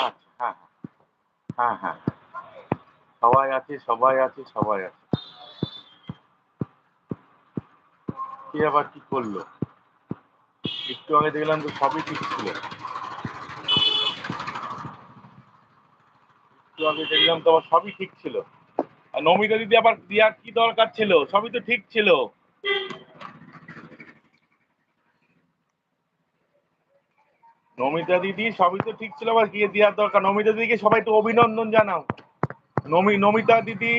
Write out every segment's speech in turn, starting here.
আচ্ছা হ্যাঁ হ্যাঁ হ্যাঁ হ্যাঁ সবাই আছে সবাই আছে সবাই আছে। কে আবার কি করল? একটু আগে দেখলাম তো সবই ঠিক ছিল। একটু আগে দেখলাম তো আবার সবই ঠিক ছিল। আর নমিতা দিদি আবার দেওয়ার কি দরকার ছিল? সবই তো ঠিক ছিল। নমিতা দিদি সবই তো ঠিক ছিল, আবার গিয়ে দেওয়ার দরকার। নমিতা দিদিকে সবাই একটু অভিনন্দন জানাও। নমি, নমিতা দিদি,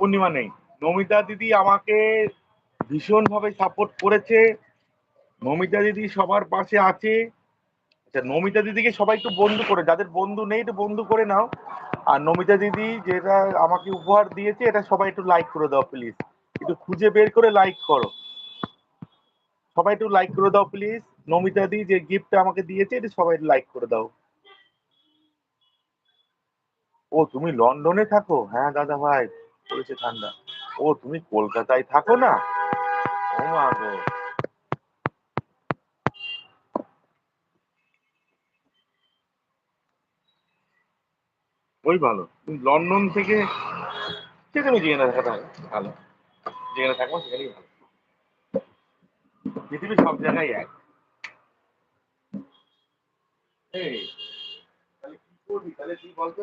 পূর্ণিমা নেই। নমিতা দিদি আমাকে ভীষণভাবে সাপোর্ট করেছে। নমিতা দিদি সবার পাশে আছে। আচ্ছা নমিতা দিদিকে সবাই একটু বন্ধু করে, যাদের বন্ধু নেই একটু বন্ধু করে নাও। আর নমিতা দিদি যেটা আমাকে উপহার দিয়েছে, এটা সবাই একটু লাইক করে দাও প্লিজ একটু খুঁজে বের করে লাইক করো। সবাই একটু লাইক করে দাও প্লিজ নমিতা দি যে গিফটটা আমাকে দিয়েছে, এটা সবাই লাইক করে দাও। ও তুমি লন্ডনে থাকো? হ্যাঁ দাদা ভাই, পড়েছে ঠান্ডা। ও, তুমি কলকাতায় থাকো না? ও মা গো। ওই ভালো লন্ডন থেকে সেখানে যেখানে থাকাটা ভালো। যেখানে থাকব সেখানেই ভালো। পৃথিবীর সব জায়গায় এক। এই, তাহলে কি করবি? তাহলে তুই বলতো?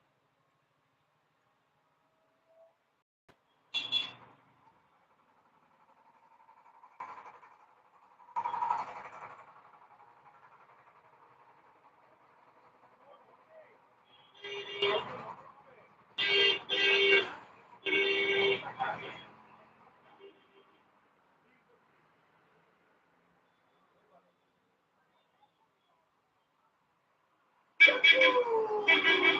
Woo!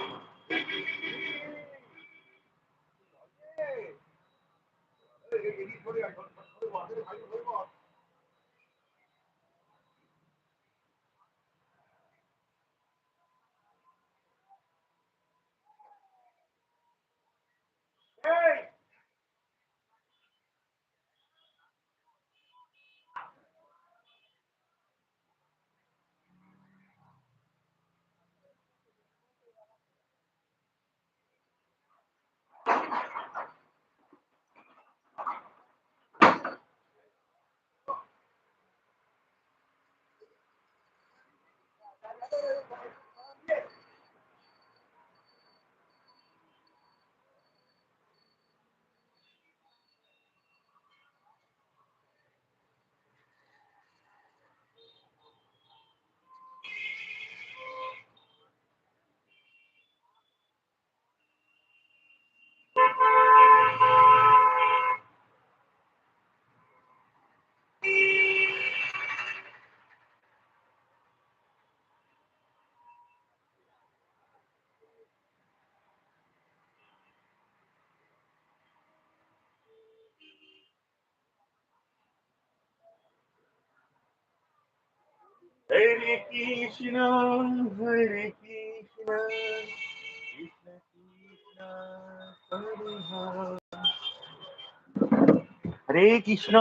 হরে কৃষ্ণ হরে কৃষ্ণ কৃষ্ণ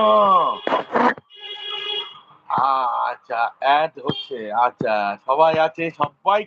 আচ্ছা অ্যাড হচ্ছে। আচ্ছা সবাই আছে সবাই